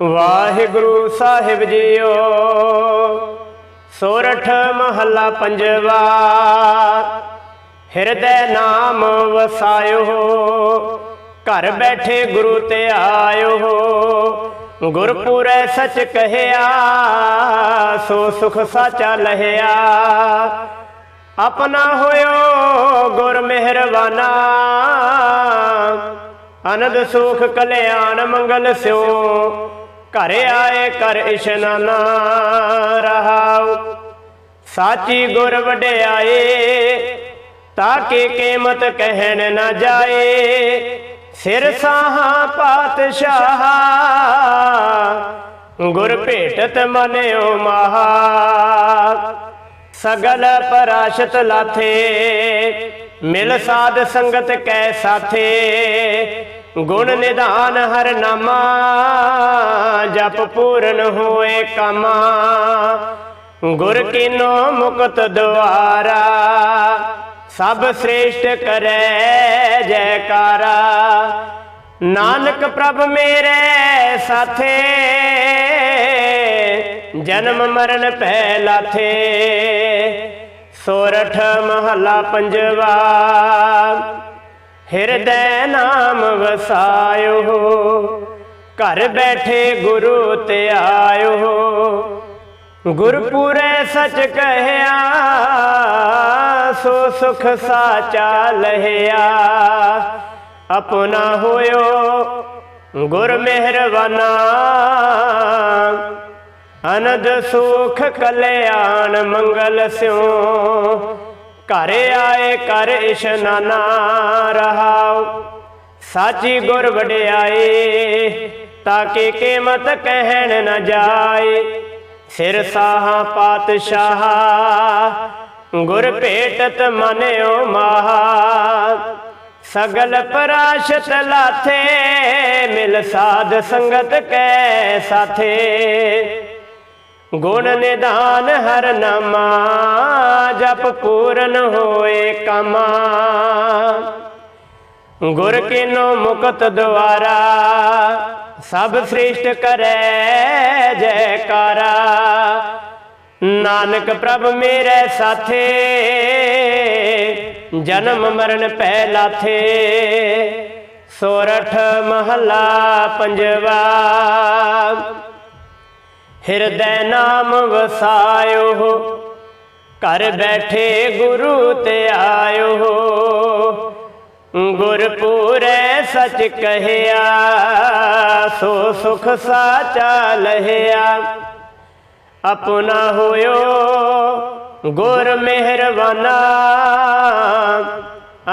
ਵਾਹਿਗੁਰੂ ਸਾਹਿਬ JIO, ਸੋਰਠ ਮਹੱਲਾ ਪੰਜਵਾ, ਹਿਰਦੈ ਨਾਮ ਵਸਾਇਓ, ਘਰ ਬੈਠੇ ਗੁਰੂ ਤੇ ਆਇਓ, ਗੁਰਪੁਰੈ ਸਚ ਕਹਿਆ, ਸੋ ਸੁਖ ਸਾਚਾ ਲਹਿਆ। ਆਪਣਾ ਹੋਇਓ ਗੁਰ ਮਿਹਰਬਾਨਾ, ਅਨੰਦ ਸੁਖ ਕਲਿਆਣ ਮੰਗਲ ਸਿਓ ਘਰ ਆਏ ਕਰ ਇਸ਼ਨਾਨਾ ਰਹਾਉ। ਸਾਚੀ ਗੁਰ ਵਡਿਆਏ, ਤਾਂ ਕਿ ਕੀਮਤ ਕਹਿਣ ਨਾ ਜਾਏ। ਸਿਰ ਸਾਹਾਂ ਪਾਤਸ਼ਾਹ, ਗੁਰ ਭੇਟਤ ਮਨਿਓ ਮਹਾ। ਸਗਲ ਪਰਾਸ਼ਤ ਲਾਥੇ, ਮਿਲ ਸਾਧ ਸੰਗਤ ਕੈ ਸਾਥੇ। ਗੁਣ ਨਿਧਾਨ ਹਰ ਨਾਮਾ, ਜਪ ਪੂਰਨ ਹੋਏ ਕਾਮਾ। ਗੁਰ ਕੀਨੋ ਮੁਕਤ ਦੁਆਰਾ, ਸਭ ਸ੍ਰੇਸ਼ਟ ਕਰੈ ਜੈਕਾਰਾ। ਨਾਨਕ ਪ੍ਰਭ ਮੇਰੇ ਸਾਥੇ, ਜਨਮ ਮਰਨ ਪੈ ਲਾਥੇ ਸੋਰਠ ਮਹੱਲਾ ਪੰਜਵਾ ਹਿਰਦੈ ਨਾਮ ਵਸਾਇਓ, ਘਰ ਬੈਠੇ ਗੁਰੂ ਤੇ ਆਇਓ। ਗੁਰਪੁਰੈ ਸਚ ਕਹਿਆ, ਸੋ ਸੁਖ ਸਾਚਾ ਲਹਿਆ। ਆਪਣਾ ਹੋਇਓ ਗੁਰ ਮਿਹਰਬਾਨਾ ਅਨੰਦ ਸੁਖ ਕਲਿਆਣ ਮੰਗਲ ਸਿਉ। ਘਰ ਆਏ ਕਰ ਇਸ਼ਨਾਨਾ ਰਹਾਉ। ਸਾਚੀ ਗੁਰ ਵਡਿਆਏ, ਤਾਂ ਕਿ ਕੀਮਤ ਕਹਿਣ ਨਾ ਜਾਏ। ਸਿਰ ਸਾਹਾ ਪਾਤਸ਼ਾਹ, ਗੁਰ ਭੇਟਤ ਮਨਿਓ ਮਹਾ। ਸਗਲ ਪਰਾਸ਼ਤ ਲਾਥੇ, ਮਿਲ ਸਾਧ ਸੰਗਤ ਕੈ ਸਾਥੇ। ਗੁਣ ਨਿਦਾਨ ਹਰ ਨਾਮਾ, ਜਪ ਪੂਰਨ ਹੋਏ ਕਾਮਾ। ਗੁਰ ਕੀਨੋ ਮੁਕਤ ਦੁਆਰਾ, ਸਭ ਸ੍ਰਿਸ਼ਟ ਕਰੈ ਜੈਕਾਰਾ। ਨਾਨਕ ਪ੍ਰਭ ਮੇਰੇ ਸਾਥੇ, ਜਨਮ ਮਰਨ ਪੈ ਲਾਥੇ। ਸੋਰਠ ਮਹੱਲਾ ਪੰਜਵਾ ਹਿਰਦੈ ਨਾਮ ਵਸਾਇਓ, ਘਰ ਬੈਠੇ ਗੁਰੂ ਤੇ ਆਇਓ। ਗੁਰਪੂਰੈ ਸਚ ਕਹਿਆ, ਸੋ ਸੁਖ ਸਾਚਾ ਲਹਿਆ। ਆਪਣਾ ਹੋਇਓ ਗੁਰ ਮਿਹਰਬਾਨਾ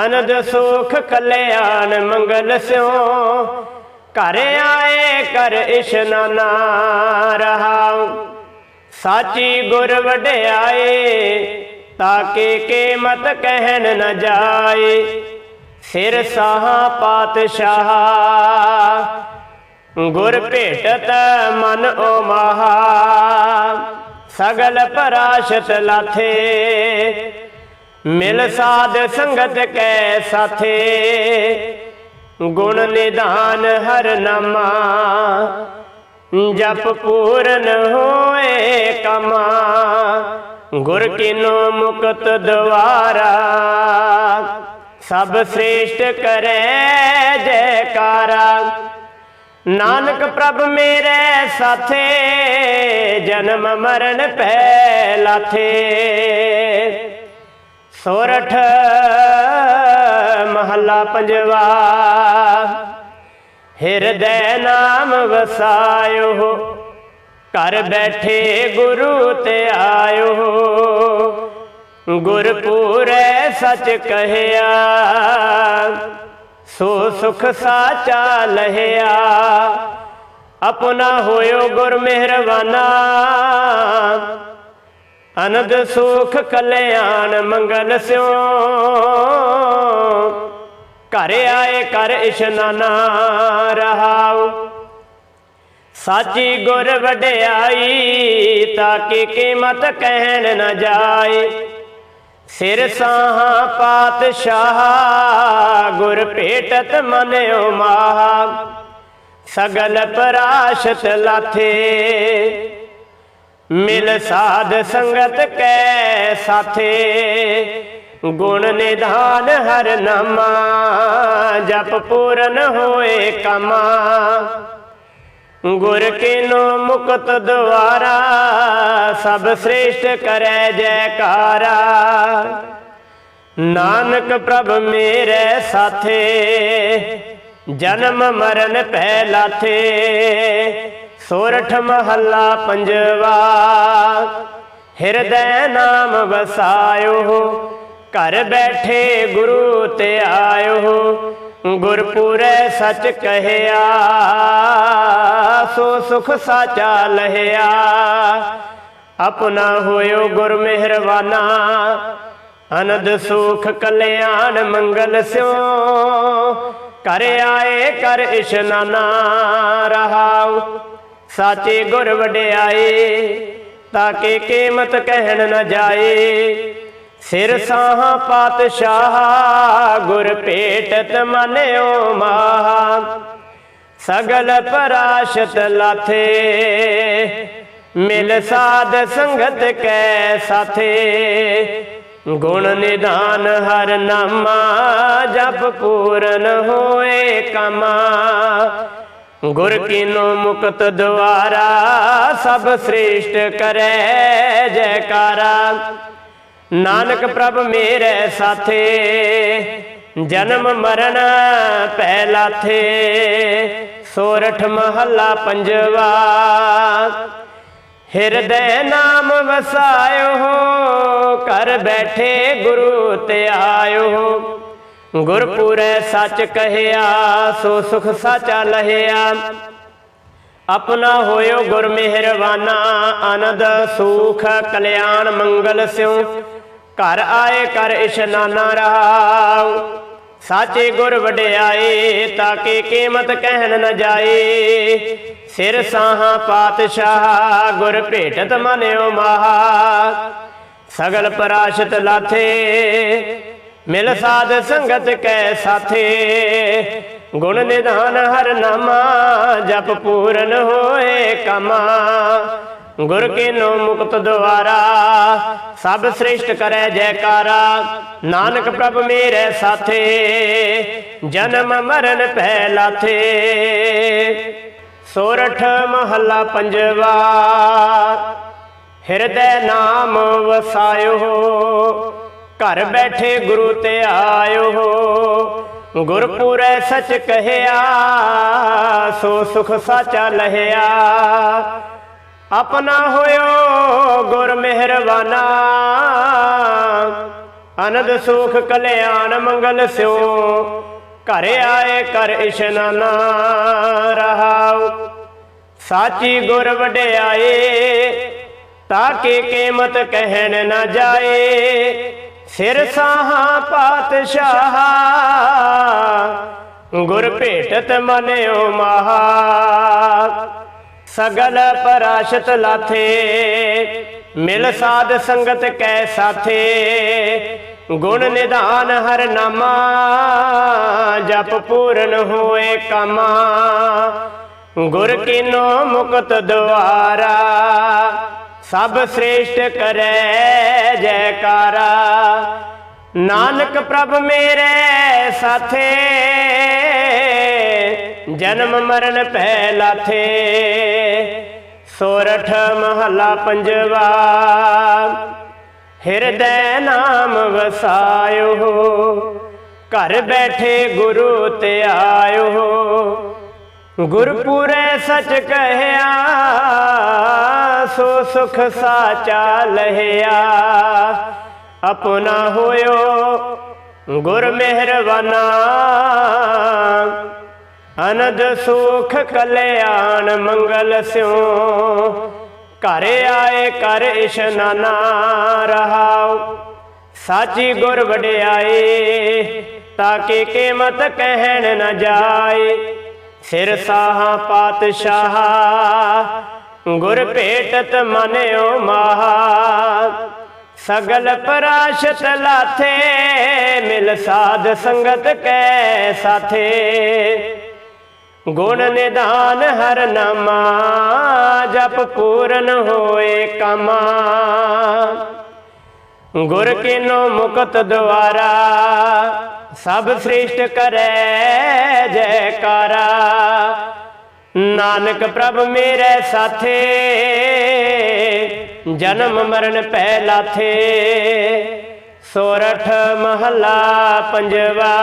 ਅਨੰਦ ਸੁਖ ਕਲਿਆਣ ਮੰਗਲ ਸਿਓ, ਘਰ ਆਏ ਕਰ ਇਸ਼ਨਾਨਾ ਰਹਾਉ। ਸਾਚੀ ਗੁਰ ਵਡਿਆਏ ਤਾਂ ਕਿ ਕੀਮਤ ਕਹਿਣ ਨਾ ਜਾਏ। ਸਿਰ ਸਾਹਾ ਪਾਤਸ਼ਾਹ, ਗੁਰ ਭੇਟਤ ਮਨ ਓ ਮਹਾ ਸਗਲ ਪਰਾਸ਼ਤ ਲਾਥੇ, ਮਿਲ ਸਾਧ ਸੰਗਤ ਕੈ ਸਾਥੇ। ਗੁਣ ਨਿਧਾਨ ਹਰ ਨਾਮਾ। ਜਪ ਪੂਰਨ ਹੋਏ ਕਮਾ। ਗੁਰ ਕੀਨੋ ਮੁਕਤ ਦਵਾਰਾ ਸਭ ਸ੍ਰੇਸ਼ਟ ਕਰੈ ਜੈਕਾਰਾ। ਨਾਨਕ ਪ੍ਰਭ ਮੇਰੇ ਸਾਥੇ, ਜਨਮ ਮਰਨ ਪੈ ਲਾਥੇ ਸੋਰਠ ਮਹੱਲਾ ਪੰਜਵਾ। ਹਿਰਦੈ ਨਾਮ ਵਸਾਇਓ, ਘਰ ਬੈਠੇ ਗੁਰੂ ਤੇ ਆਇਓ। ਗੁਰਪੂਰੈ ਸੱਚ ਕਹਿਆ, ਸੋ ਸੁਖ ਸਾਚਾ ਲਹਿਆ। ਆਪਣਾ ਹੋਇਓ ਗੁਰ ਮਿਹਰਬਾਨਾ ਅਨੰਦ ਸੁਖ ਕਲਿਆਣ ਮੰਗਲ ਸਿਓ। ਘਰ ਆਏ ਕਰ ਇਸ਼ਨਾਨਾ ਰਹਾਉ। ਸਾਚੀ ਗੁਰ ਵਡਿਆਈ ਤਾਂ ਕਿ ਕੀਮਤ ਕਹਿਣ ਨਾ ਜਾਏ। ਸਿਰ ਸਾਹਾ ਪਾਤਸ਼ਾਹ ਗੁਰ ਭੇਟਤ ਮਨਿਓ ਮਾਹ ਸਗਲ ਪਰਾਸ਼ਤ ਲਾਥੇ। ਮਿਲ ਸਾਧ ਸੰਗਤ ਕੈ ਸਾਥੇ। ਗੁਣ ਨਿਧਾਨ ਹਰ ਨਾਮਾ, ਜਪ ਪੂਰਨ ਹੋਏ ਕਮਾ। ਗੁਰ ਕੀਨੋ ਮੁਕਤ ਦਵਾਰਾ ਸਭ ਸ੍ਰੇਸ਼ਟ ਕਰੈ ਜੈਕਾਰਾ। ਨਾਨਕ ਪ੍ਰਭ ਮੇਰੇ ਸਾਥੇ, ਜਨਮ ਮਰਨ ਪੈ ਲਾਥੇ ਸੋਰਠ ਮਹੱਲਾ ਪੰਜਵਾ, ਹਿਰਦੈ ਨਾਮ ਵਸਾਇਓ। ਘਰ ਬੈਠੇ ਗੁਰੂ ਤੇ ਆਇਓ। ਗੁਰਪੁਰੈ ਸੱਚ ਕਹਿਆ, ਸੋ ਸੁਖ ਸਾਚਾ ਲਹਿਆ। ਆਪਣਾ ਹੋਇਓ ਗੁਰ ਮਿਹਰਬਾਨਾ ਅਨੰਦ ਸੁਖ ਕਲਿਆਣ ਮੰਗਲ ਸਿਓ। ਕਰ ਆਏ ਕਰ ਇਸ਼ਨਾਨਾ ਰਹਾਉ ਸਾਚੇ ਗੁਰ ਵਡਿਆਏ, ਤਾਂ ਕਿ ਕੀਮਤ ਕਹਿਣ ਨਾ ਜਾਏ। ਸਿਰ ਸਾਹ ਪਾਤਸ਼ਾਹ, ਗੁਰ ਭੇਟਤ ਮਨਿਓ ਮਾਹ। ਸਗਲ ਪਰਾਸ਼ਤ ਲਾਥੇ, ਮਿਲ ਸਾਧ ਸੰਗਤ ਕੈ ਸਾਥੇ। ਗੁਣ ਨਿਧਾਨ ਹਰ ਨਾਮਾ, ਜਪ ਪੂਰਨ ਹੋਏ ਕਮਾ। ਗੁਰ ਕੀਨੋ ਮੁਕਤ ਦੁਆਰਾ, ਸਭ ਸ੍ਰੇਸ਼ਟ ਕਰੈ ਜੈਕਾਰਾ। ਨਾਨਕ ਪ੍ਰਭ ਮੇਰੇ ਸਾਥੇ, ਜਨਮ ਮਰਨ ਪਹਿ ਲਾਥੇ ਸੋਰਠ ਮਹੱਲਾ ਪੰਜਵਾ। ਹਿਰਦੈ ਨਾਮ ਵਸਾਇਓ, ਘਰ ਬੈਠੇ ਗੁਰੂ ਤੇ ਆਇਓ। ਗੁਰਪੁਰੈ ਸੱਚ ਕਹਿਆ, ਸੋ ਸੁਖ ਸਾਚਾ ਲਹਿਆ। ਆਪਣਾ ਹੋਇਓ ਗੁਰ ਮਿਹਰਬਾਨਾ ਆਨੰਦ, ਸੁਖ, ਕਲਿਆਣ, ਮੰਗਲ ਸਿਉ। ਘਰ ਆਏ ਕਰ ਇਸ਼ਨਾਨਾ ਰਹਾਉ ਸਾਚੇ ਗੁਰ ਵਡਿਆਏ ਤਾਂ ਕਿ ਕੀਮਤ ਕਹਿਣ ਨ ਜਾਏ। ਸਿਰ ਸਾਹਾਂ ਪਾਤਸ਼ਾਹ, ਗੁਰ ਭੇਟਤ ਮਨਿਓ ਮਹਾ। ਸਗਲ ਪਰਾਸ਼ਤ ਲਾਥੇ, ਮਿਲ ਸਾਧ ਸੰਗਤ ਕੈ ਸਾਥੇ। ਗੁਣ ਨਿਧਾਨ ਹਰ ਨਾਮਾ, ਜਪ ਪੂਰਨ ਹੋਏ ਕਮਾ। ਗੁਰ ਕੇ ਨੋ ਮੁਕਤ ਦਵਾਰਾ ਸਭ ਸ੍ਰੇਸ਼ਟ ਕਰੈ ਜੈਕਾਰਾ। ਨਾਨਕ ਪ੍ਰਭ ਮੇਰੇ ਸਾਥੇ, ਜਨਮ ਮਰਨ ਪੈ ਲਾਥੇ ਸੋਰਠ ਮਹੱਲਾ ਪੰਜਵਾ, ਹਿਰਦੈ ਨਾਮ ਵਸਾਇਓ। ਘਰ ਬੈਠੇ ਗੁਰੂ ਤੇ ਆਇਓ। ਗੁਰਪੁਰੈ ਸਚ ਕਹਿਆ, ਸੋ ਸੁਖ ਸਾਚਾ ਲਹਿਆ। ਆਪਣਾ ਹੋਇਓ ਗੁਰ ਮਿਹਰਬਾਨਾ। ਅਨੰਦ ਸੁਖ ਕਲਿਆਣ ਮੰਗਲ ਸਿਓ। ਘਰ ਆਏ ਕਰ ਇਸ਼ਨਾਨਾ ਰਹਾਉ। ਸਾਚੀ ਗੁਰ ਵਡਿਆਏ, ਤਾਂ ਕਿ ਕੀਮਤ ਕਹਿਣ ਨਾ ਜਾਏ। ਸਿਰ ਸਾਹਾਂ ਪਾਤਸ਼ਾਹ, ਗੁਰ ਭੇਟਤ ਮਨਿਓ ਮਹਾ। ਸਗਲ ਪਰਾਸ਼ਤ ਲਾਥੇ, ਮਿਲ ਸਾਧ ਸੰਗਤ ਕੈ ਸਾਥੇ, ਗੁਣ ਨਿਧਾਨ ਹਰ ਨਾਮਾ, ਜਪ ਪੂਰਨ ਹੋਏ ਕਮਾ। ਗੁਰ ਕੀਨੋ ਮੁਕਤ ਦੁਆਰਾ, ਸਭ ਸ੍ਰੇਸ਼ਟ ਕਰੈ ਜੈਕਾਰਾ। ਨਾਨਕ ਪ੍ਰਭ ਮੇਰੇ ਸਾਥੇ ਜਨਮ ਮਰਨ ਪਹਿ ਲਾਥੇ ਸੋਰਠ ਮਹੱਲਾ ਪੰਜਵਾ। ਹਿਰਦੈ ਨਾਮ ਵਸਾਇਓ। ਘਰ ਬੈਠੇ ਗੁਰੂ ਤੇ ਆਇਓ। ਗੁਰਪੁਰੈ ਸਚ ਕਹਿਆ, ਸੋ ਸੁਖ ਸਾਚਾ ਲਹਿਆ। ਆਪਣਾ ਹੋਇਓ ਗੁਰ ਮਿਹਰਬਾਨਾ ਅਨੰਦ ਸੁਖ ਕਲਿਆਣ ਮੰਗਲ ਸਿਉ। ਘਰ ਆਏ ਕਰ ਇਸ਼ਨਾਨਾ ਰਹਾਉ। ਸਾਚੀ ਗੁਰ ਵਡਿਆਏ ਤਾਂ ਕਿ ਕੀਮਤ ਕਹਿਣ ਨ ਜਾਏ। ਸਿਰ ਸਾਹਾਂ ਪਾਤਸ਼ਾਹ, ਗੁਰ ਭੇਟਤ ਮਨਿਓ ਮਹਾ। ਸਗਲ ਪਰਾਸ਼ਤ ਲਾਥੇ, ਮਿਲ ਸਾਧ ਸੰਗਤ ਕੈ ਸਾਥੇ। ਗੁਣ ਨਿਧਾਨ ਹਰ ਨਾਮਾ, ਜਪ ਪੂਰਨ ਹੋਏ ਕਮਾ। ਗੁਰ ਕਿਨੋ ਮੁਕਤ ਦੁਆਰਾ, ਸਭ ਸ੍ਰਿਸ਼ਟ ਕਰੈ ਜੈਕਾਰਾ। ਨਾਨਕ ਪ੍ਰਭ ਮੇਰੇ ਸਾਥੇ, ਜਨਮ ਮਰਨ ਪੈ ਲਾਥੇ ਸੋਰਠ ਮਹਲਾ ਪੰਜਵਾ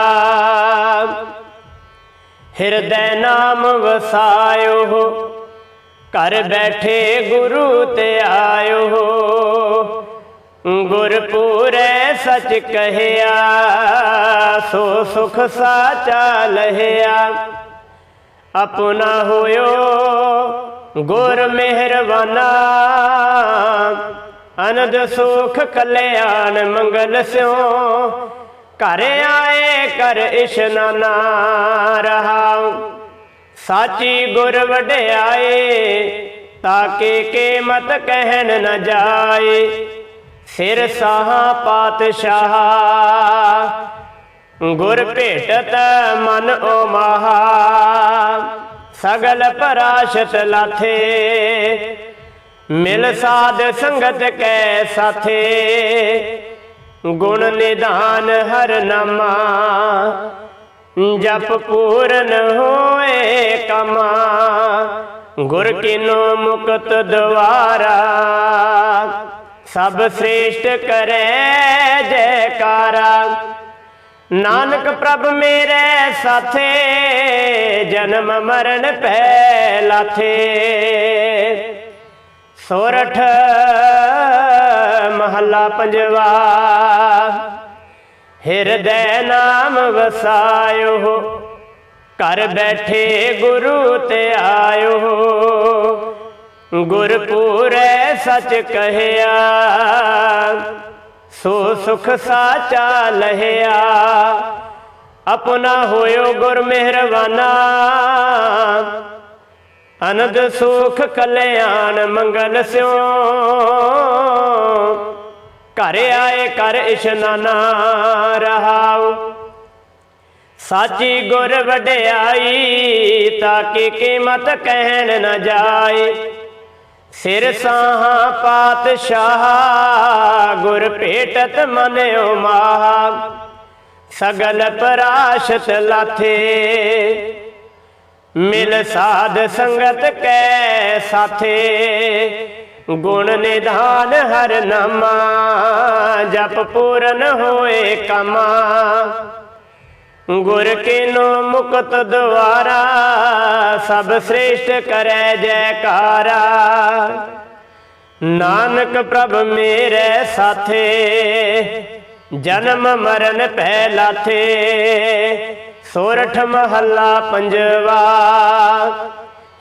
ਹਿਰਦੈ ਨਾਮ ਵਸਾਇਓ, ਘਰ ਬੈਠੇ ਗੁਰੂ ਤੇ ਆਇਓ। ਗੁਰਪੂਰੈ ਸਚ ਕਹਿਆ, ਸੋ ਸੁਖ ਸਾਚਾ ਲਹਿਆ। ਆਪਣਾ ਹੋਇਓ ਗੁਰ ਮਿਹਰਬਾਨਾ, ਅਨੰਦ ਸੁਖ ਕਲਿਆਣ ਮੰਗਲ ਸਿਓ। ਘਰ ਆਏ ਕਰ ਇਸ਼ਨਾਨਾ ਰਹਾਉ। ਸਾਚੀ ਗੁਰ ਵਡਿਆਏ, ਤਾਕੇ ਕੇ ਮਤ ਕਹਿਣ ਨਾ ਜਾਏ। ਸਿਰ ਸਾਹਾ ਪਾਤਸ਼ਾਹ, ਗੁਰ ਭੇਟਤ ਮਨ ਓ ਮਹਾ ਸਗਲ ਪਰਾਸ਼ਤ ਲਾਥੇ, ਮਿਲ ਸਾਧ ਸੰਗਤ ਕੈ ਸਾਥੇ। ਗੁਣ ਨਿਧਾਨ ਹਰ ਨਾਮਾ। ਜਪ ਪੂਰਨ ਹੋਏ ਕਮਾ। ਗੁਰ ਕਿਨੋ ਮੁਕਤ ਦਵਾਰਾ ਸਭ ਸ੍ਰੇਸ਼ਟ ਕਰੈ ਜੈਕਾਰਾ। ਨਾਨਕ ਪ੍ਰਭ ਮੇਰੇ ਸਾਥੇ, ਜਨਮ ਮਰਨ ਪੈ ਲਾਥੇ। ਸੋਰਠ ਮਹੱਲਾ ਪੰਜਵਾ। ਹਿਰਦੈ ਨਾਮ ਵਸਾਇਓ, ਘਰ ਬੈਠੇ ਗੁਰੂ ਤੇ ਆਇਓ। ਗੁਰਪੂਰੈ ਸਚ ਕਹਿਆ, ਸੋ ਸੁਖ ਸਾਚਾ ਲਹਿਆ। ਆਪਣਾ ਹੋਇਓ ਗੁਰ ਮਿਹਰਬਾਨਾ ਅਨੰਦ ਸੁਖ ਕਲਿਆਣ ਮੰਗਲ ਸਿਓ। ਘਰ ਆਏ ਕਰ ਇਸ਼ਨਾਨਾ ਰਹਾਉ। ਸਾਚੀ ਗੁਰ ਵਡਿਆਈ ਤਾਕੇ ਕੀਮਤ ਕਹਿਣ ਨਾ ਜਾਏ। ਸਿਰ ਸਾਹਾ ਪਾਤਸ਼ਾਹ ਗੁਰ ਭੇਟਤ ਮਨਿਓ ਮਾਹ ਸਗਲ ਪਰਾਸ਼ਤ ਲਾਥੇ। ਮਿਲ ਸਾਧ ਸੰਗਤ ਕੈ ਸਾਥੇ। ਗੁਣ ਨਿਧਾਨ ਹਰ ਨਾਮਾ, ਜਪ ਪੂਰਨ ਹੋਏ ਕਮਾ। ਗੁਰ ਕਿਨੋ ਮੁਕਤ ਦਵਾਰਾ ਸਭ ਸ੍ਰੇਸ਼ਟ ਕਰੈ ਜੈਕਾਰਾ। ਨਾਨਕ ਪ੍ਰਭ ਮੇਰੇ ਸਾਥੇ, ਜਨਮ ਮਰਨ ਪੈ ਲਾਥੇ, ਸੋਰਠ ਮਹੱਲਾ ਪੰਜਵਾ।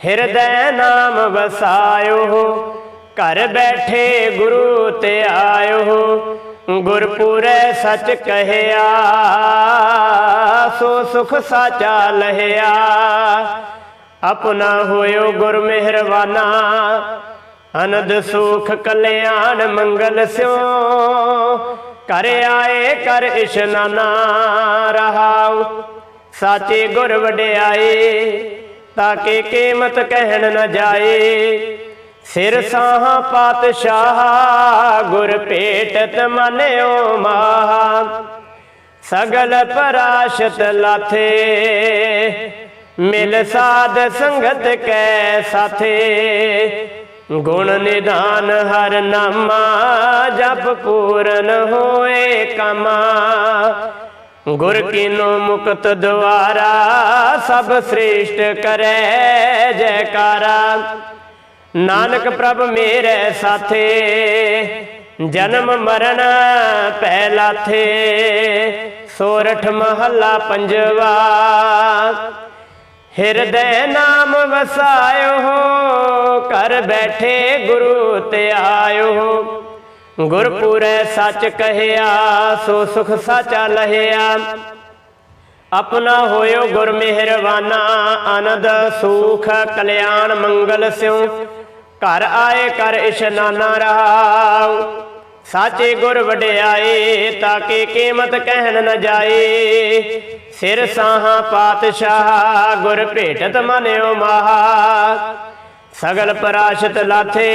ਹਿਰਦੈ ਨਾਮ ਵਸਾਇਓ ਘਰ ਬੈਠੇ ਗੁਰੂ ਤੇ ਆਇਓ। ਗੁਰਪੂਰੈ ਸਚ ਕਹਿਆ, ਸੋ ਸੁਖ ਸਾਚਾ ਲਹਿਆ। ਆਪਣਾ ਹੋਇਓ ਗੁਰ ਮਿਹਰਬਾਨਾ, ਅਨੰਦ ਸੁਖ ਕਲਿਆਣ ਮੰਗਲ ਸਿਓ। ਕਰ ਆਏ ਕਰ ਇਸ਼ਨਾਨਾ ਰਹਾਉ ਸਾਚੇ ਗੁਰ ਵਡਿਆਏ ਤਾਕੇ ਕੀਮਤ ਕਹਿਣ ਨਾ ਜਾਏ। ਸਿਰ ਸਾਹ ਪਾਤਸ਼ਾਹ, ਗੁਰ ਭੇਟਤ ਮਨਿਓ ਮਾਹ। ਸਗਲ ਪਰਾਸ਼ਤ ਲਾਥੇ, ਮਿਲ ਸਾਧ ਸੰਗਤ ਕੈ ਸਾਥੇ। ਗੁਣ ਨਿਦਾਨ ਹਰ ਨਾਮਾ, ਜਪ ਪੂਰਨ ਹੋਏ ਕਮਾ। ਗੁਰ ਕੀਨੋ ਮੁਕਤ ਦੁਆਰਾ, ਸਭ ਸ੍ਰੇਸ਼ਟ ਕਰੈ ਜੈਕਾਰਾ। ਨਾਨਕ ਪ੍ਰਭ ਮੇਰੇ ਸਾਥੇ, ਜਨਮ ਮਰਨ ਪੈ ਲਾਥੇ ਸੋਰਠ ਮਹੱਲਾ ਪੰਜਵਾ। ਹਿਰਦੈ ਨਾਮ ਵਸਾਇਓ, ਘਰ ਬੈਠੇ ਗੁਰੂ ਤੇ ਆਇਓ। ਗੁਰਪੂਰੈ ਸੱਚ ਕਹਿਆ, ਸੋ ਸੁਖ ਸਾਚਾ ਲਹਿਆ। ਆਪਣਾ ਹੋਇਓ ਗੁਰ ਮਿਹਰਵਾਨਾ ਅਨੰਦ ਸੁਖ, ਕਲਿਆਣ, ਮੰਗਲ ਸਿਉ। ਘਰ ਆਏ ਕਰ ਇਸ਼ਨਾਨਾ ਰਹਾਉ ਸਾਚੇ ਗੁਰ ਵਡਿਆਏ ਤਾਂ ਕਿ ਕੀਮਤ ਕਹਿਣ ਨ ਜਾਏ। ਸਿਰ ਸਾਹਾ ਪਾਤਸ਼ਾਹ, ਗੁਰ ਭੇਟਤ ਮਨਿਓ ਮਹਾ ਸਗਲ ਪਰਾਸ਼ਤ ਲਾਥੇ,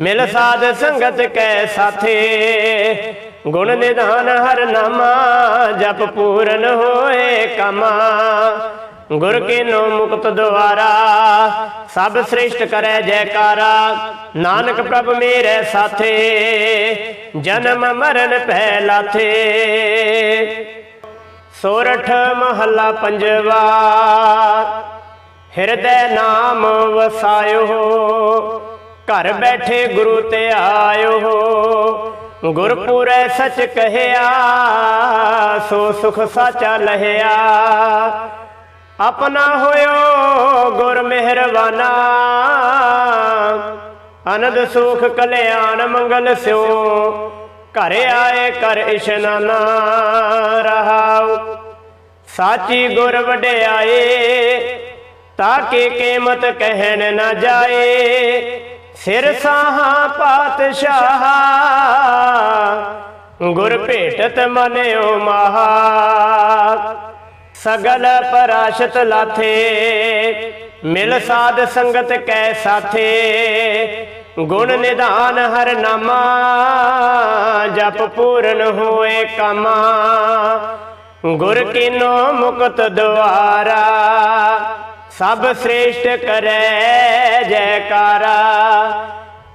ਮਿਲ ਸਾਧ ਸੰਗਤ ਕੈ ਸਾਥੇ। ਗੁਣ ਨਿਧਾਨ ਹਰ ਨਾਮਾ, ਜਪ ਪੂਰਨ ਹੋਏ ਕਮਾ। ਗੁਰ ਕੇ ਨੋ ਮੁਕਤ ਦੁਆਰਾ, ਸਭ ਸ੍ਰਿਸ਼ਟ ਕਰੈ ਜੈਕਾਰਾ। ਨਾਨਕ ਪ੍ਰਭ ਮੇਰੇ ਸਾਥੇ, ਜਨਮ ਮਰਨ ਪਹਿ ਲਾਥੇ। ਸੋਰਠ ਮਹੱਲਾ ਪੰਜਵਾ, ਹਿਰਦੈ ਨਾਮ ਵਸਾਇਓ। ਘਰ ਬੈਠੇ ਗੁਰੂ ਤੇ ਆਇਓ। ਗੁਰਪੁਰੈ ਸਚ ਕਹਿਆ, ਸੋ ਸੁਖ ਸਾਚਾ ਲਹਿਆ। ਆਪਣਾ ਹੋਇਓ ਗੁਰ ਮਿਹਰਬਾਨਾ। ਅਨੰਦ ਸੁਖ ਕਲਿਆਣ ਮੰਗਲ ਸਿਓ। ਘਰ ਆਏ ਕਰ ਇਸ਼ਨਾਨਾ ਰਹਾਉ ਸਾਚੀ ਗੁਰ ਵਡਿਆਏ, ਤਾਂ ਕਿ ਕੀਮਤ ਕਹਿਣ ਨਾ ਜਾਏ। ਸਿਰ ਸਾਹਾ ਪਾਤਸ਼ਾਹ, ਗੁਰ ਭੇਟਤ ਮਨਿਓ ਮਹਾ। ਸਗਲ ਪਰਾਸ਼ਤ ਲਾਥੇ, ਮਿਲ ਸਾਧ ਸੰਗਤ ਕੈ ਸਾਥੇ। ਗੁਣ ਨਿਧਾਨ ਹਰ ਨਾਮਾ, ਜਪ ਪੂਰਨ ਹੋਏ ਕਾਮਾ। ਗੁਰ ਕੀਨੋ ਮੁਕਤ ਦੁਆਰਾ, ਸਭ ਸ੍ਰੇਸ਼ਟ ਕਰੈ ਜੈਕਾਰਾ।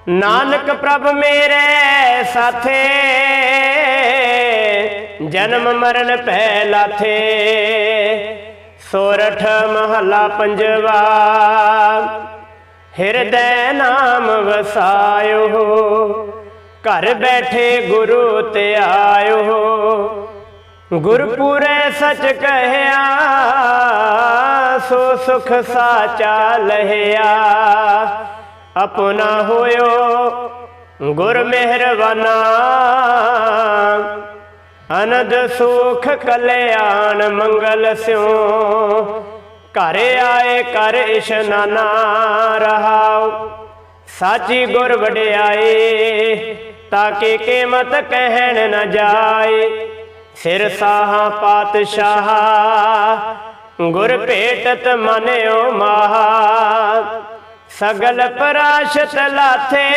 ਨਾਨਕ ਪ੍ਰਭ ਮੇਰੇ ਸਾਥੇ, ਜਨਮ ਮਰਨ ਪੈ ਲਾਥੇ। ਸੋਰਠ ਮਹੱਲਾ ਪੰਜਵਾ। ਹਿਰਦੈ ਨਾਮ ਵਸਾਇਓ। ਘਰ ਬੈਠੇ ਗੁਰੂ ਤੇ ਆਇਓ। ਗੁਰਪੁਰੈ ਸਚ ਕਹਿਆ, ਸੋ ਸੁਖ ਸਾਚਾ ਲਹਿਆ। ਆਪਣਾ ਹੋਇਓ ਗੁਰ ਮਿਹਰਬਾਨਾ ਅਨੰਦ ਸੁਖ ਕਲਿਆਣ ਮੰਗਲ ਸਿਉ। ਘਰ ਆਏ ਕਰ ਇਸ਼ਨਾਨਾ ਰਹਾਉ। ਸਾਚੀ ਗੁਰ ਵਡਿਆਏ ਤਾਂ ਕਿ ਕੀਮਤ ਕਹਿਣ ਨ ਜਾਏ। ਸਿਰ ਸਾਹਾ ਪਾਤਸ਼ਾਹ, ਗੁਰ ਭੇਟਤ ਮਨਿਓ ਮਹਾ। ਸਗਲ ਪਰਾਸ਼ਤ ਲਾਥੇ,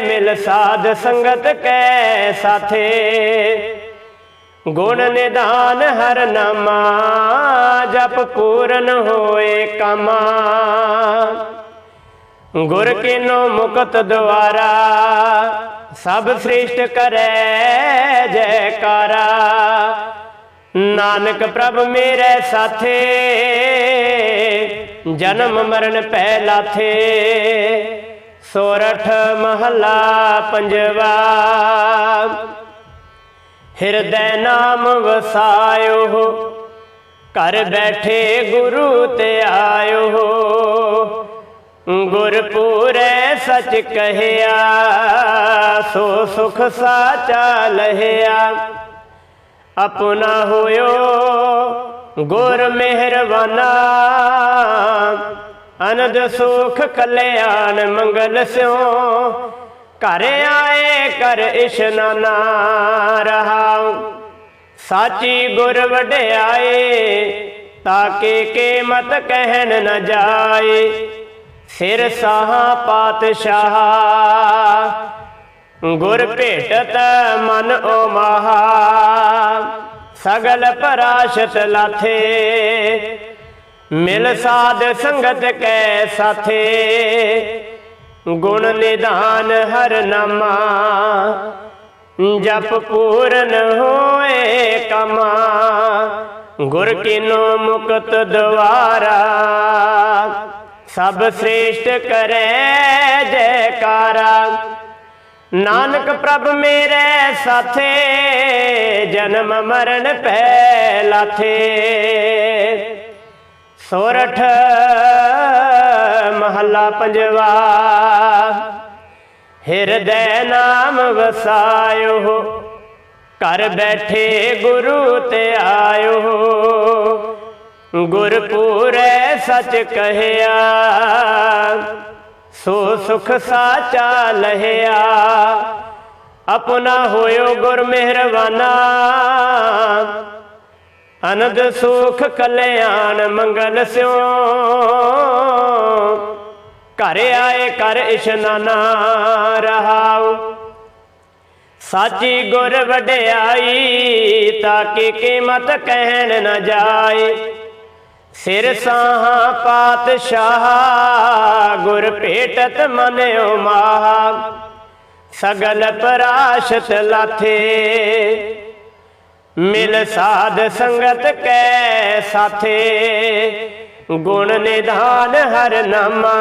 ਮਿਲ ਸਾਧ ਸੰਗਤ ਕੈ ਸਾਥੇ। ਗੁਣ ਨਿਦਾਨ ਹਰ ਨਾਮਾ, ਜਪ ਪੂਰਨ ਹੋਏ ਕਾਮਾ। ਗੁਰ ਕੀਨੋ ਮੁਕਤ ਦੁਆਰਾ, ਸਭ ਸ੍ਰਿਸ਼ਟ ਕਰੈ ਜੈਕਾਰਾ। ਨਾਨਕ ਪ੍ਰਭ ਮੇਰੇ ਸਾਥੇ, ਜਨਮ ਮਰਨ ਪਹਿ ਲਾਥੇ ਸੋਰਠ ਮਹੱਲਾ ਪੰਜਵਾ ਹਿਰਦੈ ਨਾਮ ਵਸਾਇਓ, ਘਰ ਬੈਠੇ ਗੁਰੂ ਤੇ ਆਇਓ। ਗੁਰਪੂਰੈ ਸਚ ਕਹਿਆ, ਸੋ ਸੁਖ ਸਾਚਾ ਲਹਿਆ। ਆਪਣਾ ਹੋਇਓ ਗੁਰ ਮਿਹਰਬਾਨਾ ਅਨੰਦ ਸੁਖ ਕਲਿਆਣ ਮੰਗਲ ਸਿਓ ਘਰ ਆਏ ਕਰ ਇਸ਼ਨਾਨਾ ਰਹਾਉ। ਸਾਚੀ ਗੁਰ ਵਡਿਆਏ, ਤਾਂ ਕੇ ਕੀਮਤ ਕਹਿਣ ਨ ਜਾਏ। ਸਿਰ ਸਾਹਾ ਪਾਤਸ਼ਾਹ, ਗੁਰ ਭੇਟਤ ਮਨ ਓ ਮਹਾ ਸਗਲ ਪਰਾਸ਼ਤ ਲਾਥੇ, ਮਿਲ ਸਾਧ ਸੰਗਤ ਕੈ ਸਾਥੇ। ਗੁਣ ਨਿਧਾਨ ਹਰ ਨਾਮਾ, ਜਪ ਪੂਰਨ ਹੋਏ ਕਮਾ। ਗੁਰ ਕੀਨੋ ਮੁਕਤ ਦਵਾਰਾ ਸਭ ਸ੍ਰੇਸ਼ਟ ਕਰੈ ਜੈਕਾਰਾ। ਨਾਨਕ ਪ੍ਰਭ ਮੇਰੇ ਸਾਥੇ, ਜਨਮ ਮਰਨ ਪੈ ਲਾਥੇ। ਸੋਰਠ ਮਹੱਲਾ ਪੰਜਵਾ। ਹਿਰਦੈ ਨਾਮ ਵਸਾਇਓ। ਘਰ ਬੈਠੇ ਗੁਰੂ ਤੇ ਆਇਓ। ਗੁਰਪੂਰੈ ਸਚ ਕਹਿਆ। ਸੋ ਸੁਖ ਸਾਚਾ ਲਹਿਆ। ਆਪਣਾ ਹੋਇਓ ਗੁਰ ਮਿਹਰਬਾਨਾ ਅਨੰਦ ਸੁਖ ਕਲਿਆਣ ਮੰਗਲ ਸਿਓ। ਘਰ ਆਏ ਕਰ ਇਸ਼ਨਾਨਾ ਰਹਾਉ। ਸਾਚੀ ਗੁਰ ਵਡਿਆਈ ਤਾਂ ਕਿ ਕੀਮਤ ਕਹਿਣ ਨਾ ਜਾਏ। ਸਿਰ ਸਾਹਾ ਪਾਤਸ਼ਾਹ, ਗੁਰ ਭੇਟਤ ਮਨਿਓ ਮਾਹ ਸਗਲ ਪਰਾਸ਼ਤ ਲਾਥੇ। ਮਿਲ ਸਾਧ ਸੰਗਤ ਕੈ ਸਾਥੇ। ਗੁਣ ਨਿਧਾਨ ਹਰ ਨਾਮਾ,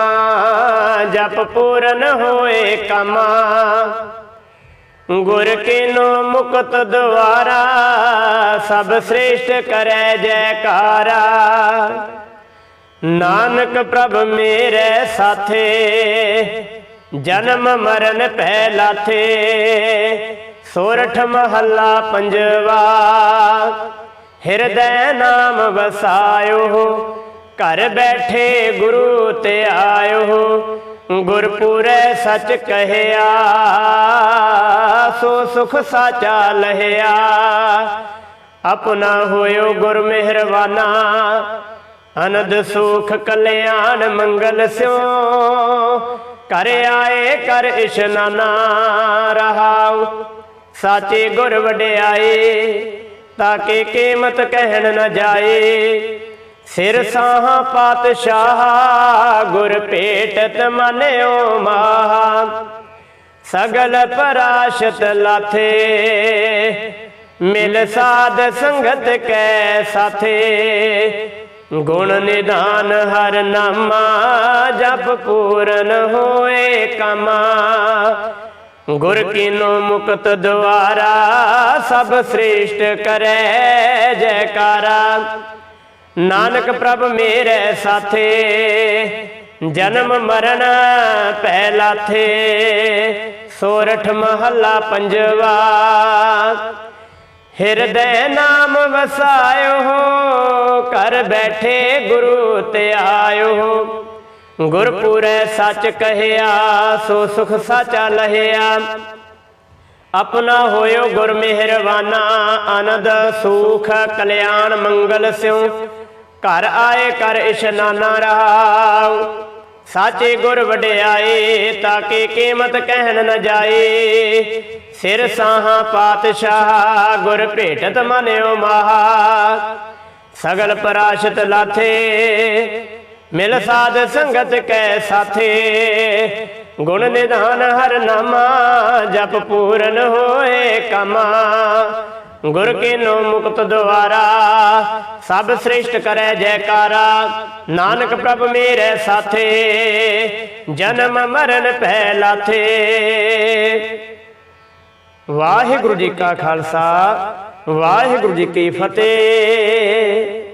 ਜਪ ਪੂਰਨ ਹੋਏ ਕਮਾ। ਗੁਰ ਕੀਨੋ ਮੁਕਤ ਦਵਾਰਾ ਸਭ ਸ੍ਰੇਸ਼ਟ ਕਰੈ ਜੈਕਾਰਾ। ਨਾਨਕ ਪ੍ਰਭ ਮੇਰੇ ਸਾਥੇ, ਜਨਮ ਮਰਨ ਪੈ ਲਾਥੇ, ਸੋਰਠ ਮਹੱਲਾ ਪੰਜਵਾ। ਹਿਰਦੈ ਨਾਮ ਵਸਾਇਓ ਘਰ ਬੈਠੇ ਗੁਰੂ ਤੇ ਆਇਓ। ਗੁਰਪੁਰੈ ਸੱਚ ਕਹਿਆ, ਸੋ ਸੁਖ ਸਾਚਾ ਲਹਿਆ। ਆਪਣਾ ਹੋਇਓ ਗੁਰ ਮਿਹਰਬਾਨਾ ਅਨੰਦ ਸੁਖ ਕਲਿਆਣ ਮੰਗਲ ਸਿਓ। ਕਰ ਆਏ ਕਰ ਇਸ਼ਨਾਨਾ, ਰਹਾਉ ਸਾਚੇ ਗੁਰ ਵਡਿਆਏ, ਤਾਂ ਕਿ ਕੀਮਤ ਕਹਿਣ ਨਾ ਜਾਏ। ਸਿਰ ਸਾਹ ਪਾਤਸ਼ਾਹ, ਗੁਰ ਭੇਟਤ ਮਨਿਓ ਮਾਹ। ਸਗਲ ਪਰਾਸ਼ਤ ਲਾਥੇ, ਮਿਲ ਸਾਧ ਸੰਗਤ ਕੈ ਸਾਥੇ। ਗੁਣ ਨਿਧਾਨ ਹਰ ਨਾਮਾ, ਜਪ ਪੂਰਨ ਹੋਏ ਕਮਾ। ਗੁਰ ਕੀਨੋ ਮੁਕਤ ਦੁਆਰਾ, ਸਭ ਸ੍ਰੇਸ਼ਟ ਕਰੈ ਜੈਕਾਰਾ। ਨਾਨਕ ਪ੍ਰਭ ਮੇਰੇ ਸਾਥੇ, ਜਨਮ ਮਰਨ ਪੈ ਲਾਥੇ ਸੋਰਠ ਮਹੱਲਾ ਪੰਜਵਾ। ਹਿਰਦੈ ਨਾਮ ਵਸਾਇਓ, ਘਰ ਬੈਠੇ ਗੁਰੂ ਤੇ ਆਇਓ। ਗੁਰਪੁਰੈ ਸੱਚ ਕਹਿਆ, ਸੋ ਸੁਖ ਸਾਚਾ ਲਹਿਆ। ਆਪਣਾ ਹੋਇਓ ਗੁਰ ਮਿਹਰਬਾਨਾ ਆਨੰਦ, ਸੁਖ, ਕਲਿਆਣ, ਮੰਗਲ ਸਿਉ। ਘਰ ਆਏ ਕਰ ਇਸ਼ਨਾਨਾ ਰਹਾਉ ਸਾਚੇ ਗੁਰ ਵਡਿਆਏ ਤਾਂ ਕਿ ਕੀਮਤ ਕਹਿਣ ਨ ਜਾਏ। ਸਿਰ ਸਾਹਾ ਪਾਤਸ਼ਾਹ, ਗੁਰ ਭੇਟਤ ਮਨਿਓ ਮਾਹਾ। ਸਗਲ ਪਰਾਸ਼ਤ ਲਾਥੇ, ਮਿਲ ਸਾਧ ਸੰਗਤ ਕੈ ਸਾਥੇ। ਗੁਣ ਨਿਧਾਨ ਹਰ ਨਾਮਾ, ਜਪ ਪੂਰਨ ਹੋਏ ਕਮਾ। ਗੁਰ ਕੀਨੋ ਮੁਕਤ ਦਵਾਰਾ ਸਭ ਸ੍ਰੇਸ਼ਟ ਕਰੈ ਜੈਕਾਰਾ। ਨਾਨਕ ਪ੍ਰਭ ਮੇਰੇ ਸਾਥੇ, ਜਨਮ ਮਰਨ ਪੈ ਲਾਥੇ ਵਾਹਿਗੁਰੂ ਜੀ ਕਾ ਖਾਲਸਾ, ਵਾਹਿਗੁਰੂ ਜੀ ਕੀ ਫਤਿਹ।